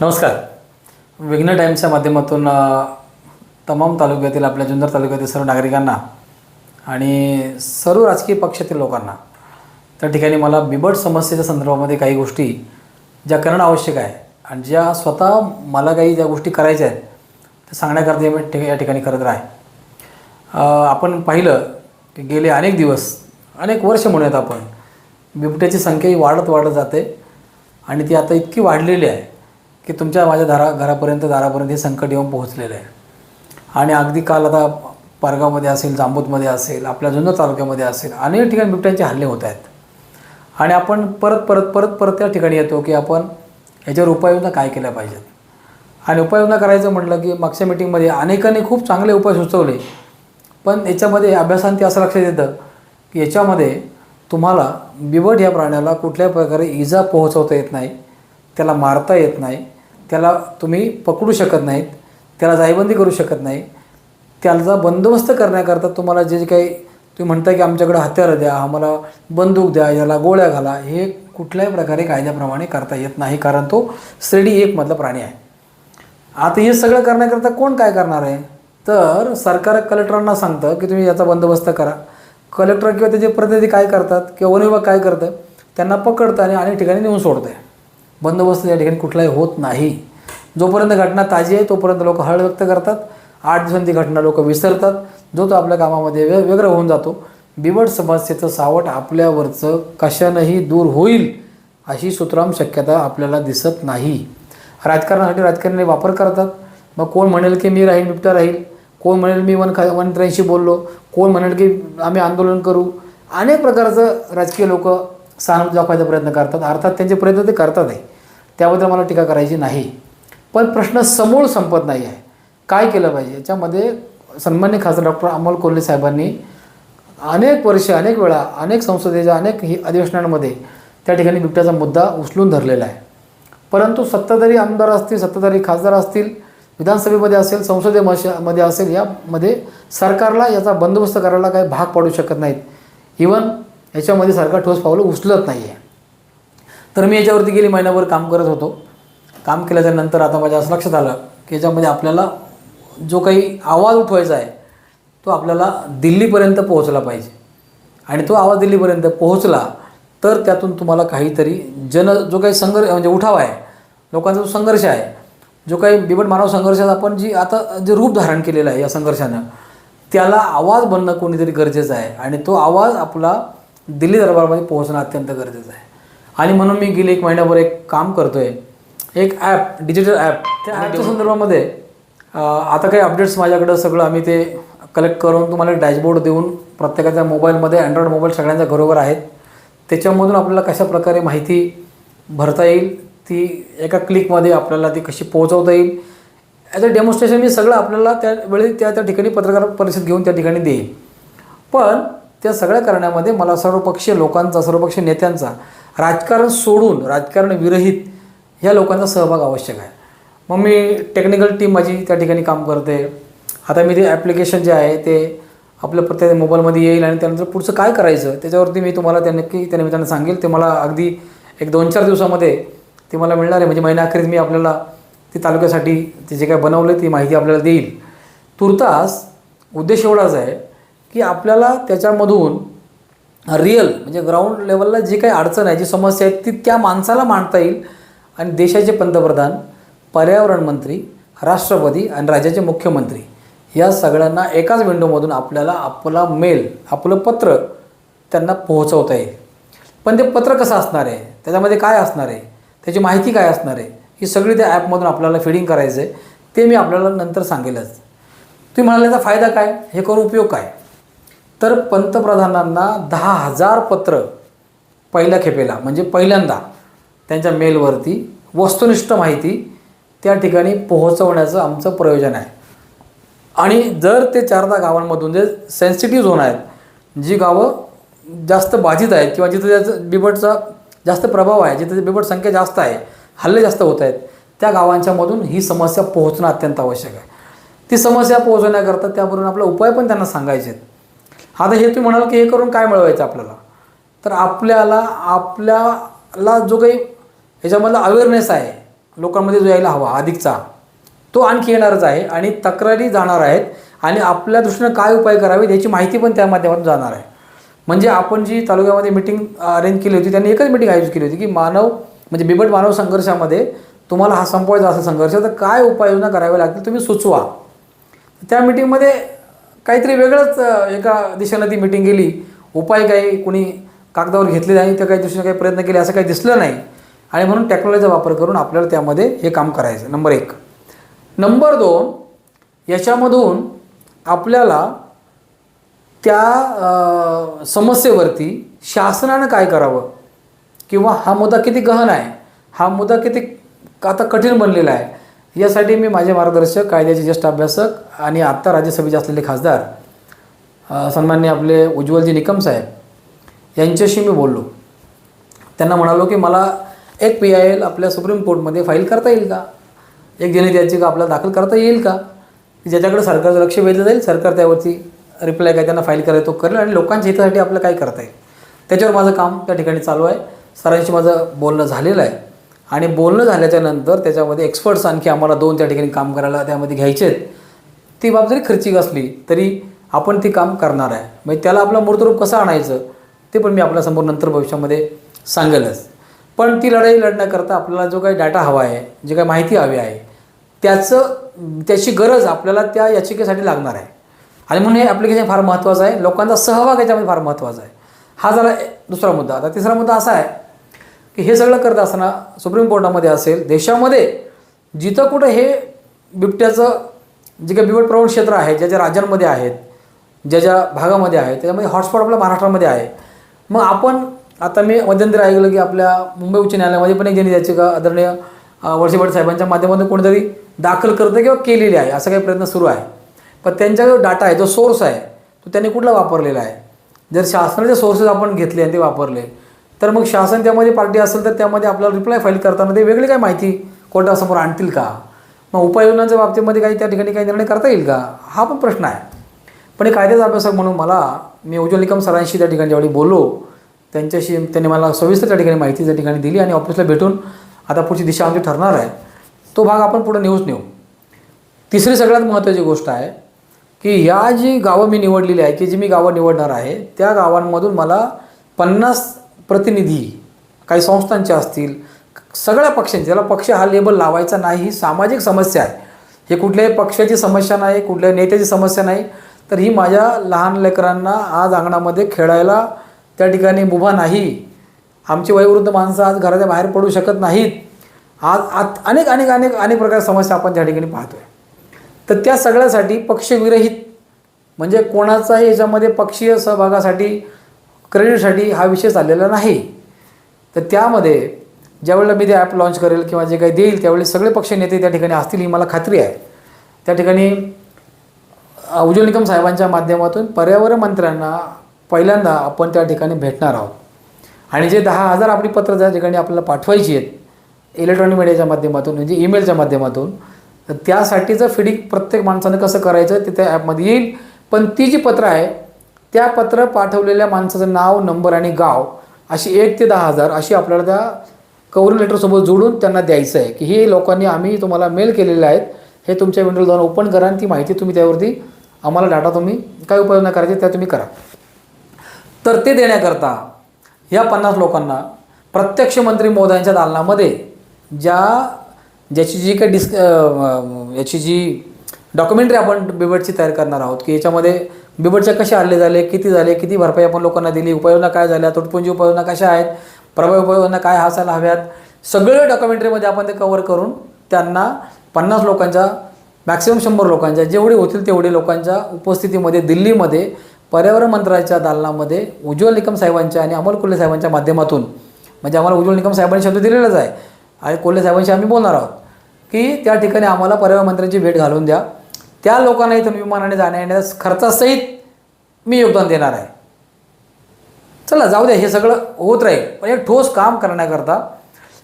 नमस्कार. विघ्न टाईम्सच्या माध्यमातून तमाम तालुक्यातील आपल्या जुन्नर तालुक्यातील सर्व नागरिकांना आणि सर्व राजकीय पक्षातील लोकांना त्या ठिकाणी मला बिबट समस्येच्या संदर्भामध्ये काही गोष्टी ज्या करणं आवश्यक आहे आणि ज्या स्वतः मला काही ज्या गोष्टी करायच्या आहेत त्या सांगण्याकरता मी ठिक- या ठिकाणी करत राहे. आपण पाहिलं की गेले अनेक दिवस अनेक वर्ष म्हणूयात आपण बिबट्याची संख्या ही वाढत वाढत जाते आणि ती आता इतकी वाढलेली आहे की तुमच्या माझ्या दारा घरापर्यंत दारापर्यंत हे संकट येऊन पोहोचलेलं आहे. आणि अगदी काल आता पारगावमध्ये असेल जांबूतमध्ये असेल आपल्या जुन्नर तालुक्यामध्ये असेल अनेक ठिकाणी बिबट्यांचे हल्ले होत आहेत. आणि आपण परत परत परत परत त्या ठिकाणी येतो की आपण याच्यावर उपाययोजना काय केल्या पाहिजेत? आणि उपाययोजना करायचं म्हटलं की मागच्या मिटिंगमध्ये अनेकांनी खूप चांगले उपाय सुचवले पण याच्यामध्ये अभ्यासांती असं लक्षात येतं की याच्यामध्ये तुम्हाला बिबट या प्राण्याला कुठल्याही प्रकारे इजा पोहोचवता येत नाही त्याला मारता येत नाही त्याला तुम्ही पकडू शकत नाहीत त्याला जायबंदी करू शकत नाही त्याचा बंदोबस्त करण्याकरता तुम्हाला जे जे काही तुम्ही म्हणता की आमच्याकडे हत्यारं द्या आम्हाला बंदूक द्या याला गोळ्या घाला हे कुठल्याही प्रकारे कायद्याप्रमाणे करता येत नाही कारण तो श्रेणी एकमधला प्राणी आहे. आता हे सगळं करण्याकरता कोण काय करणार आहे? तर सरकार कलेक्टरांना सांगतं की तुम्ही याचा बंदोबस्त करा. कलेक्टर किंवा त्याचे प्रतिनिधी काय करतात किंवा वन विभाग काय करतं त्यांना पकडतं आणि अनेक ठिकाणी नेऊन सोडतं आहे बंदोबस्त या ठिकाणी कुठलाही होत नाही. जोपर्यंत घटना ताजी आहे तोपर्यंत लोक हळ व्यक्त करतात. आठ दिवसांची घटना लोक विसरतात. जो तो आपल्या कामामध्ये वे वेगळं होऊन जातो. बिबट समस्येचं सावट आपल्यावरचं कशानंही दूर होईल अशी सुतराम शक्यता आपल्याला दिसत नाही. राजकारणासाठी राजकारणी वापर करतात. मग कोण म्हणेल की मी राहील बिबटा राहील? कोण म्हणेल मी वन खा त्र्याऐंशी बोललो? कोण म्हणेल की आम्ही आंदोलन करू? अनेक प्रकारचं राजकीय लोक सहानुभूती दाखवायचा प्रयत्न करतात. अर्थात त्यांचे प्रयत्न ते करतात आहे त्याबद्दल मला टीका करायची नाही. पण प्रश्न समूळ संपत नाही आहे. काय केलं पाहिजे? याच्यामध्ये सन्मान्य खासदार डॉक्टर अमोल कोल्हे साहेबांनी अनेक वर्षे अनेक वेळा अनेक संसदेच्या अनेक ही अधिवेशनांमध्ये त्या ठिकाणी बिबट्याचा मुद्दा उचलून धरलेला आहे. परंतु सत्ताधारी आमदार असतील सत्ताधारी खासदार असतील विधानसभेमध्ये असेल संसदेमध्ये असेल यामध्ये सरकारला याचा बंदोबस्त करायला काही भाग पाडू शकत नाहीत. इवन याच्यामध्ये सरकार ठोस पावलं उचलत नाही आहे तर मी याच्यावरती गेली महिनाभर काम करत होतो. काम केल्याच्यानंतर आता माझ्या असं लक्षात आलं की याच्यामध्ये आपल्याला जो काही आवाज उठवायचा आहे तो आपल्याला दिल्लीपर्यंत पोहोचला पाहिजे. आणि तो आवाज दिल्लीपर्यंत पोहोचला तर त्यातून तुम्हाला काहीतरी जन जो काही संघर्ष म्हणजे उठाव आहे लोकांचा जो संघर्ष आहे जो काही बिबट मानव संघर्षात आपण जी आता जे रूप धारण केलेलं आहे या संघर्षानं त्याला आवाज बनणं कोणीतरी गरजेचं आहे. आणि तो आवाज आपला दिल्ली दरबारमध्ये पोहोचणं अत्यंत गरजेचं आहे. आणि म्हणून मी गेले एक महिन्याभर एक काम करतो आहे एक ॲप डिजिटल ॲप त्या ॲपच्या संदर्भामध्ये अं, आता काही अपडेट्स माझ्याकडं सगळं आम्ही ते कलेक्ट करून तुम्हाला एक डॅशबोर्ड देऊन प्रत्येकाच्या मोबाईलमध्ये अँड्रॉइड मोबाईल सगळ्यांच्या घरोघर आहेत. त्याच्यामधून आपल्याला कशा प्रकारे माहिती भरता येईल ती एका क्लिकमध्ये आपल्याला ती कशी पोहोचवता येईल याचं डेमॉन्स्ट्रेशन मी सगळं आपल्याला त्यावेळी त्या त्या ठिकाणी पत्रकार परिषद घेऊन त्या ठिकाणी देईल पण त्या सगळ्या करण्यामध्ये मला सर्वपक्षीय लोकांचा सर्वपक्षीय नेत्यांचा राजकारण सोडून राजकारण विरहित ह्या लोकांचा सहभाग आवश्यक आहे. मग मी टेक्निकल टीम माझी त्या ठिकाणी काम करते. आता मी ते ॲप्लिकेशन जे आहे ते आपल्या प्रत्येक मोबाईलमध्ये येईल आणि त्यानंतर पुढचं काय करायचं त्याच्यावरती मी तुम्हाला त्या नक्की त्या निमित्तानं सांगेल. ते मला अगदी एक दोन चार दिवसामध्ये ते मला मिळणार आहे. म्हणजे महिन्याअखेरीस मी आपल्याला ती तालुक्यासाठी ते जे काय बनवलं ती माहिती आपल्याला देईल. तुर्तास उद्देश एवढाच आहे की आपल्याला त्याच्यामधून रिअल म्हणजे ग्राउंड लेवलला जी काही अडचण आहे जी समस्या आहे ती त्या माणसाला मांडता येईल. आणि देशाचे पंतप्रधान पर्यावरण मंत्री राष्ट्रपती आणि राज्याचे मुख्यमंत्री या सगळ्यांना एकाच विंडोमधून आपल्याला आपला मेल आपलं पत्र त्यांना पोहोचवता येईल. पण ते पत्र कसं असणार आहे? त्याच्यामध्ये काय असणार आहे? त्याची माहिती काय असणार आहे? ही सगळी त्या ॲपमधून आपल्याला फिडिंग करायचं आहे ते मी आपल्याला नंतर सांगेलच. तुम्ही म्हणाले याचा फायदा काय? हे करून उपयोग काय? तर पंतप्रधानांना दहा हजार पत्र पहिल्या खेपेला म्हणजे पहिल्यांदा त्यांच्या मेलवरती वस्तुनिष्ठ माहिती त्या ठिकाणी पोहोचवण्याचं आमचं प्रयोजन आहे. आणि जर ते चारदा गावांमधून जे सेन्सिटिव्ह झोन आहेत जी गावं जास्त बाधित आहेत किंवा जिथं त्याचं बिबटचा जास्त प्रभाव आहे जिथे बिबट संख्या जास्त आहे हल्ले जास्त होत आहेत त्या गावांच्यामधून ही समस्या पोहोचणं अत्यंत आवश्यक आहे. ती समस्या पोहोचवण्याकरता त्यावरून आपला उपाय पण त्यांना सांगायचे आहेत आता हे तुम्ही म्हणाल की हे करून काय मिळवायचं आपल्याला? तर आपल्याला आपल्याला जो काही ह्याच्यामधला अवेअरनेस आहे लोकांमध्ये जो यायला हवा अधिकचा तो आणखी येणारच आहे आणि तक्रारी जाणार आहेत आणि आपल्या दृष्टीनं काय उपाय करावेत याची माहिती पण त्या माध्यमातून जाणार आहे. म्हणजे आपण जी तालुक्यामध्ये मिटिंग अरेंज केली होती त्यांनी एकच मिटिंग आयोजित केली होती की मानव म्हणजे बिबट मानव संघर्षामध्ये तुम्हाला हा संपवायचा असा संघर्ष तर काय उपाययोजना कराव्या लागतील तुम्ही सुचवा. त्या मिटिंगमध्ये काहीतरी वेगळंच एका दिशेनं ती मिटिंग गेली. उपाय काही कुणी कागदावर घेतले नाही त्या काही दिवशी काही प्रयत्न केले असं काही दिसलं नाही. आणि म्हणून टेक्नॉलॉजीचा वापर करून आपल्याला त्यामध्ये हे काम करायचं. नंबर एक. नंबर दोन याच्यामधून आपल्याला त्या समस्येवरती शासनानं काय करावं? किंवा हा मुद्दा किती गहन आहे? हा मुद्दा किती आता कठीण बनलेला आहे? यासाठी मी माझे मार्गदर्शक कायद्याचे ज्येष्ठ अभ्यासक आणि आत्ता राज्यसभेचे असलेले खासदार सन्मान्य आपले उज्ज्वलजी निकम साहेब यांच्याशी मी बोललो. त्यांना म्हणालो की मला एक पी आय एल आपल्या सुप्रीम कोर्टमध्ये फाईल करता येईल का? एक जनहित याचिका आपल्याला दाखल करता येईल का? ज्याच्याकडे सरकारचं लक्ष वेधलं जाईल सरकार त्यावरती रिप्लाय काय त्यांना फाईल करायला तो करेल आणि लोकांच्या हितासाठी आपलं काय करता येईल? त्याच्यावर माझं काम त्या ठिकाणी चालू आहे. सरांशी माझं बोलणं झालेलं आहे. आणि बोलणं झाल्याच्यानंतर त्याच्यामध्ये एक्सपर्ट्स आणखी आम्हाला दोन त्या ठिकाणी काम करायला त्यामध्ये घ्यायचे आहेत ती बाब जरी खर्चिक असली तरी आपण ती काम करणार आहे. म्हणजे त्याला आपलं मूर्तरूप कसं आणायचं ते पण मी आपल्यासमोर नंतर भविष्यामध्ये सांगेलच. पण ती लढाई लढण्याकरता आपल्याला जो काही डाटा हवा आहे जे काही माहिती हवी आहे त्याचं त्याची गरज आपल्याला त्या याचिकेसाठी लागणार आहे. आणि म्हणून हे ॲप्लिकेशन फार महत्त्वाचं आहे. लोकांचा सहभाग याच्यामध्ये फार महत्त्वाचा आहे. हा झाला दुसरा मुद्दा. आता तिसरा मुद्दा असा आहे की हे सगळं करत असताना सुप्रीम कोर्टामध्ये असेल देशामध्ये जिथं कुठं हे बिबट्याचं जे काही बिबट प्रवण क्षेत्र आहे ज्या ज्या राज्यांमध्ये आहेत ज्या ज्या भागामध्ये आहे त्याच्यामध्ये हॉटस्पॉट आपल्या महाराष्ट्रामध्ये आहे. मग आपण आता मी मध्यंतरी ऐकलं की आपल्या मुंबई उच्च न्यायालयामध्ये पण एक जनहित याचिका आदरणीय अ, वळसे पाटील साहेबांच्या माध्यमातून कोणीतरी दाखल करतं किंवा केलेली आहे असा काही प्रयत्न सुरू आहे. पण त्यांचा जो डाटा आहे जो सोर्स आहे तो त्यांनी कुठला वापरलेला आहे? जर शासनाचे सोर्सेस आपण घेतले आणि ते वापरले तर मग शासन त्यामध्ये पार्टी असेल तर त्यामध्ये आपल्याला रिप्लाय फाईल करताना ते वेगळी काय माहिती कोर्टासमोर आणतील का? मग उपाययोजनांच्या बाबतीमध्ये काही त्या ठिकाणी काही निर्णय करता येईल का? हा पण प्रश्न आहे. पण एक कायद्याचा अभ्यासक म्हणून मला मी उज्ज्वल निकम सरांशी त्या ठिकाणी ज्यावेळी बोललो त्यांच्याशी त्यांनी मला सविस्तर त्या ठिकाणी माहिती त्या ठिकाणी दिली आणि ऑफिसला भेटून आता पुढची दिशा आमची ठरणार आहे. तो भाग आपण पुढे नेऊच नेऊ. तिसरी सगळ्यात महत्त्वाची गोष्ट आहे की या जी गावं मी निवडलेली आहे की जी मी गावं निवडणार आहे त्या गावांमधून मला पन्नास प्रतिनिधी काही संस्थांचे असतील सगळ्या पक्षांचे त्याला पक्ष हा लेबल लावायचा नाही ही सामाजिक समस्या आहे. हे कुठल्याही पक्षाची समस्या नाही कुठल्याही नेत्याची समस्या नाही. तर ही माझ्या लहान लेकरांना आज अंगणामध्ये खेळायला त्या ठिकाणी मुभा नाही. आमची वयोवृद्ध माणसं आज घराच्या बाहेर पडू शकत नाहीत. आज आत अनेक अनेक अनेक अनेक प्रकारच्या समस्या आपण त्या ठिकाणी पाहतोय. तर त्या सगळ्यासाठी पक्षविरहित म्हणजे कोणाचाही याच्यामध्ये पक्षीय सहभागासाठी क्रेडिटसाठी हा विषय चाललेला नाही. तर त्यामध्ये ज्यावेळेला मी ते ॲप लॉन्च करेल किंवा जे काही देईल त्यावेळी सगळे पक्ष नेते त्या ठिकाणी असतील ही मला खात्री आहे. त्या ठिकाणी उज्ज्वल निकम साहेबांच्या माध्यमातून पर्यावरण मंत्र्यांना पहिल्यांदा आपण त्या ठिकाणी भेटणार आहोत. आणि जे दहा हजार आपली पत्र त्या ठिकाणी आपल्याला पाठवायची आहेत इलेक्ट्रॉनिक मीडियाच्या माध्यमातून म्हणजे ईमेलच्या माध्यमातून तर त्यासाठीचं फिडिंग प्रत्येक माणसानं कसं करायचं ते त्या ॲपमध्ये येईल. पण ती जी पत्रं आहे त्या पत्र पाठवलेल्या माणसाचं नाव नंबर आणि गाव अशी एक ते दहा हजार अशी आपल्याला त्या कव्हरिंग लेटरसोबत जोडून त्यांना द्यायचं आहे. की हे लोकांनी आम्ही तुम्हाला मेल केलेले आहेत. हे तुमच्या विंडोला जाऊन ओपन करा आणि ती माहिती तुम्ही त्यावरती आम्हाला डाटा तुम्ही काय उपाययोजना करायचे त्या तुम्ही करा. तर ते देण्याकरता या पन्नास लोकांना प्रत्यक्ष मंत्री महोदयांच्या दालनामध्ये ज्या ज्याची जी काही डिस्क याची जी डॉक्युमेंटरी आपण बिबटची तयार करणार आहोत की याच्यामध्ये बिबटच्या कसे हल्ले झाले किती झाले किती भरपाई आपण लोकांना दिली उपाययोजना काय झाल्या तुटपुंजी उपाययोजना कशा आहेत प्रभावी उपाययोजना काय असायला हव्यात सगळे डॉक्युमेंटरीमध्ये आपण ते कवर करून त्यांना पन्नास लोकांच्या मॅक्सिमम शंभर लोकांच्या जेवढे होतील तेवढे लोकांच्या उपस्थितीमध्ये दिल्लीमध्ये पर्यावरण मंत्र्याच्या दालनामध्ये उज्ज्वल निकम साहेबांच्या आणि अमोल कोल्हे साहेबांच्या माध्यमातून म्हणजे आम्हाला उज्ज्वल निकम साहेबांनी शब्द दिलेलाच आहे. आणि कोल्हे साहेबांशी आम्ही बोलणार आहोत की त्या ठिकाणी आम्हाला पर्यावरण मंत्र्यांची भेट घालून द्या. त्या लोकांना इथून विमानाने जाण्या येण्यास खर्चासहित मी योगदान देणार आहे. चला जाऊ द्या हे सगळं होत राहील. पण एक ठोस काम करण्याकरता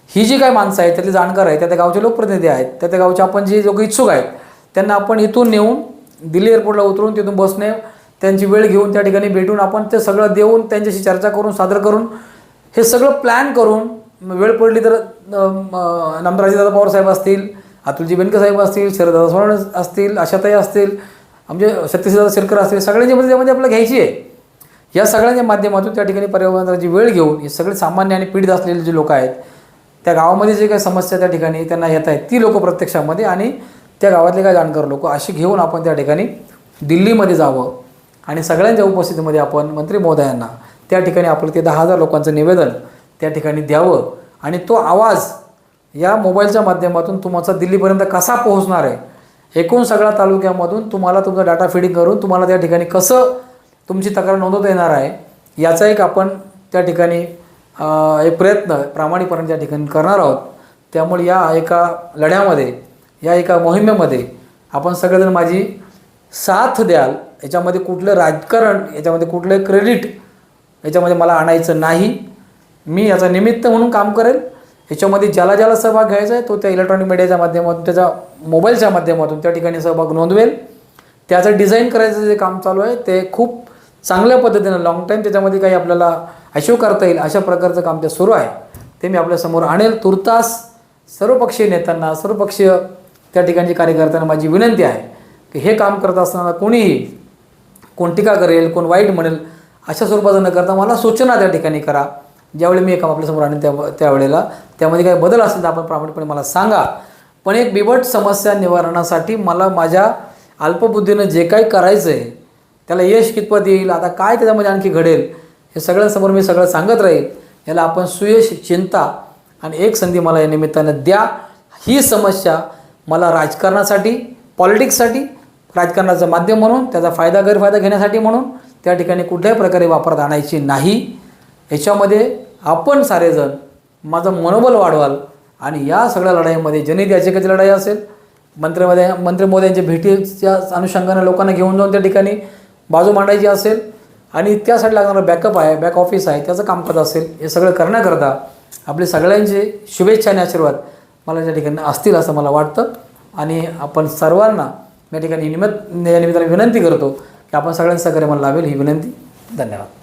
ही जी काय माणसं आहेत त्यातली जाणकार आहेत त्या त्या गावचे लोकप्रतिनिधी आहेत त्या त्या गावचे आपण जे लोक इच्छुक आहेत त्यांना आपण इथून नेऊन दिल्ली एअरपोर्टला उतरून तिथून बसणे त्यांची वेळ घेऊन त्या ठिकाणी भेटून आपण ते सगळं देऊन त्यांच्याशी चर्चा करून सादर करून हे सगळं प्लॅन करून वेळ पडली तर नमराजी दादा पवार साहेब असतील अतुलजी बेनकेसाहेब असतील शरददादा स्वरण असतील आशाताई असतील आमचे सत्यशीलदादा शेरकर असतील सगळ्यांची मध्ये त्यामध्ये म्हणजे आपल्याला घ्यायची आहे. या सगळ्यांच्या माध्यमातून त्या ठिकाणी पर्यावरणाची वेळ घेऊन हे सगळे सामान्य आणि पीडित असलेले जे लोक आहेत त्या गावामध्ये जे काही समस्या त्या ठिकाणी त्यांना येत आहेत ती लोक प्रत्यक्षामध्ये आणि त्या गावातले काय जाणकार लोक अशी घेऊन आपण त्या ठिकाणी दिल्लीमध्ये जावं आणि सगळ्यांच्या उपस्थितीमध्ये आपण मंत्री महोदयांना त्या ठिकाणी आपलं ते दहा हजार लोकांचं निवेदन त्या ठिकाणी द्यावं आणि तो आवाज या मोबाईलच्या माध्यमातून तुमचा दिल्लीपर्यंत कसा पोहोचणार आहे? एकूण सगळ्या तालुक्यामधून तुम्हाला तुमचा डाटा फिडिंग करून तुम्हाला त्या ठिकाणी कसं तुमची तक्रार नोंदवता येणार आहे याचा एक आपण त्या ठिकाणी एक प्रयत्न प्रामाणिकपणे त्या ठिकाणी करणार आहोत. त्यामुळे या एका लढ्यामध्ये या एका मोहिमेमध्ये आपण सगळेजण माझी साथ द्याल. याच्यामध्ये कुठलं राजकारण याच्यामध्ये कुठलं क्रेडिट याच्यामध्ये मला आणायचं नाही. मी याचा निमित्त म्हणून काम करेल. याच्यामध्ये ज्याला ज्याला सहभाग घ्यायचा आहे तो त्या इलेक्ट्रॉनिक मीडियाच्या माध्यमातून त्याच्या मोबाईलच्या माध्यमातून त्या ठिकाणी सहभाग नोंदवेल. त्याचं डिझाईन करायचं जे काम चालू आहे ते खूप चांगल्या पद्धतीनं लाँग टाईम त्याच्यामध्ये काही आपल्याला अशिव करता येईल अशा प्रकारचं काम ते सुरू आहे. ते मी आपल्यासमोर आणेल. तुर्तास सर्वपक्षीय नेत्यांना सर्वपक्षीय त्या ठिकाणच्या कार्यकर्त्यांना माझी विनंती आहे की हे काम करत असताना कोणीही कोण टीका करेल कोण वाईट म्हणेल अशा स्वरूपाचं न करता मला सूचना त्या ठिकाणी करा. ज्यावेळी मी एक काम आपल्यासमोर आणेन त्या त्यावेळेला त्यामध्ये काही बदल असेल तर आपण प्रामाणिकपणे मला सांगा. पण एक बिबट समस्या निवारणासाठी मला माझ्या अल्पबुद्धीनं जे काही करायचं आहे त्याला यश कितपत येईल आता काय त्याच्यामध्ये आणखी घडेल हे सगळ्यांसमोर मी सगळं सांगत राहील. याला आपण सुयश चिंता आणि एक संधी मला या निमित्तानं द्या. ही समस्या मला राजकारणासाठी पॉलिटिक्ससाठी राजकारणाचं माध्यम म्हणून त्याचा फायदा गैरफायदा घेण्यासाठी म्हणून त्या ठिकाणी कुठल्याही प्रकारे वापरात आणायची नाही. याच्यामध्ये आपण सारेजण माझं मनोबल वाढवाल आणि या सगळ्या लढाईमध्ये जनहित याचिकेची लढाई असेल मंत्रीमध्ये मंत्री मोदयांच्या भेटीच्या अनुषंगाने लोकांना घेऊन जाऊन त्या ठिकाणी बाजू मांडायची असेल आणि त्यासाठी लागणारं बॅकअप आहे बॅक ऑफिस आहे त्याचं कामकाज असेल हे सगळं करण्याकरता आपले सगळ्यांचे शुभेच्छा आणि आशीर्वाद मला त्या ठिकाणी असतील असं मला वाटतं. आणि आपण सर्वांना या ठिकाणी निमित्त या निमित्ताने विनंती करतो की आपण सगळ्यांचं सहकार्य मला लावेल ही विनंती. धन्यवाद.